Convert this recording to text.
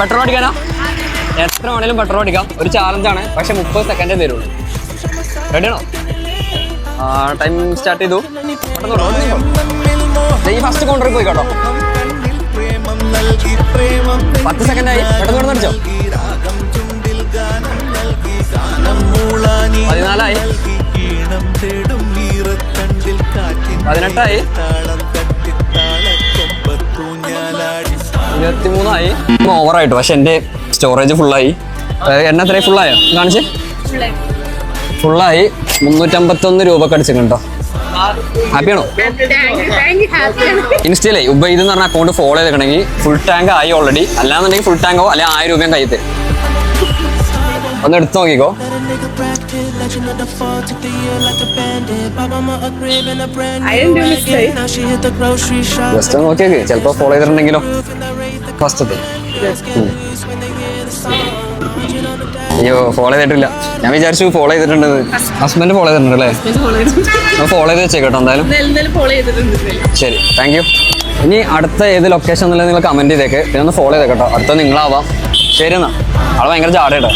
Petrol അടിക്കാനാ? എത്ര വേണേലും petrol അടിക്കാം. ഒരു ചാലഞ്ചാണ് പക്ഷെ മുപ്പത് സെക്കൻഡേ തരുള്ളൂ. റെഡിയാണോ ടൈം സ്റ്റാർട്ട് ചെയ്തു. ഈ ഫസ്റ്റ് കൗണ്ടറിൽ പോയി കേട്ടോ. പത്ത് സെക്കൻഡ് ആയി. പെട്ടെന്ന് പെട്ടെന്ന് അടിച്ചോ. പതിനാലായി. പതിനെട്ടായി. ഇരുപത്തിമൂന്നായി. ഓവറായിട്ട് പക്ഷെ എന്റെ സ്റ്റോറേജ് ഫുള്ളായി എണ്ണ എത്രയായി? ഫുള്ളായോ കാണിച്ച്. ഫുള്ളായി മുന്നൂറ്റമ്പത്തൊന്ന് രൂപ അടിച്ചിട്ടുണ്ടോ? ഹാപ്പിയാണോ ഇൻസ്റ്റയിലേ ഉബൈദ് എന്ന് പറഞ്ഞ അക്കൗണ്ട് ഫോളോ ചെയ്തിട്ടുണ്ടെങ്കിൽ ഫുൾ ടാങ്ക് ആയി ഓൾറെഡി അല്ലാന്നുണ്ടെങ്കിൽ ഫുൾ ടാങ്കോ അല്ലെങ്കിൽ ആയിരം രൂപയും കയ്യിൽ ഒന്ന് എടുത്തു നോക്കിക്കോ. ജസ്റ്റ് നോക്കിയേക്ക്. ചിലപ്പോൾ ഫോളോ ചെയ്തിട്ടുണ്ടെങ്കിലോ? ഫസ്റ്റ് അയ്യോ ഫോളോ ചെയ്തിട്ടില്ല. ഞാൻ വിചാരിച്ചു ഫോളോ ചെയ്തിട്ടുണ്ട് ഹസ്ബൻഡ് ഫോളോ ചെയ്തിട്ടുണ്ട് അല്ലേ? ഫോളോ ചെയ്ത് വെച്ചേക്കട്ടോ എന്തായാലും. എന്തായാലും ഫോളോ ചെയ്തിട്ടുണ്ട് ശരി താങ്ക് യു ഇനി അടുത്ത ഏത് ലൊക്കേഷൻ എന്നുള്ളത് നിങ്ങൾ കമന്റ് ചെയ്തേക്ക്. പിന്നെ ഒന്ന് ഫോളോ ചെയ്തേക്കട്ടോ അടുത്ത നിങ്ങളാവാം. ശരി എന്നാ. അവിടെ ഭയങ്കര ജാടേട്ടോ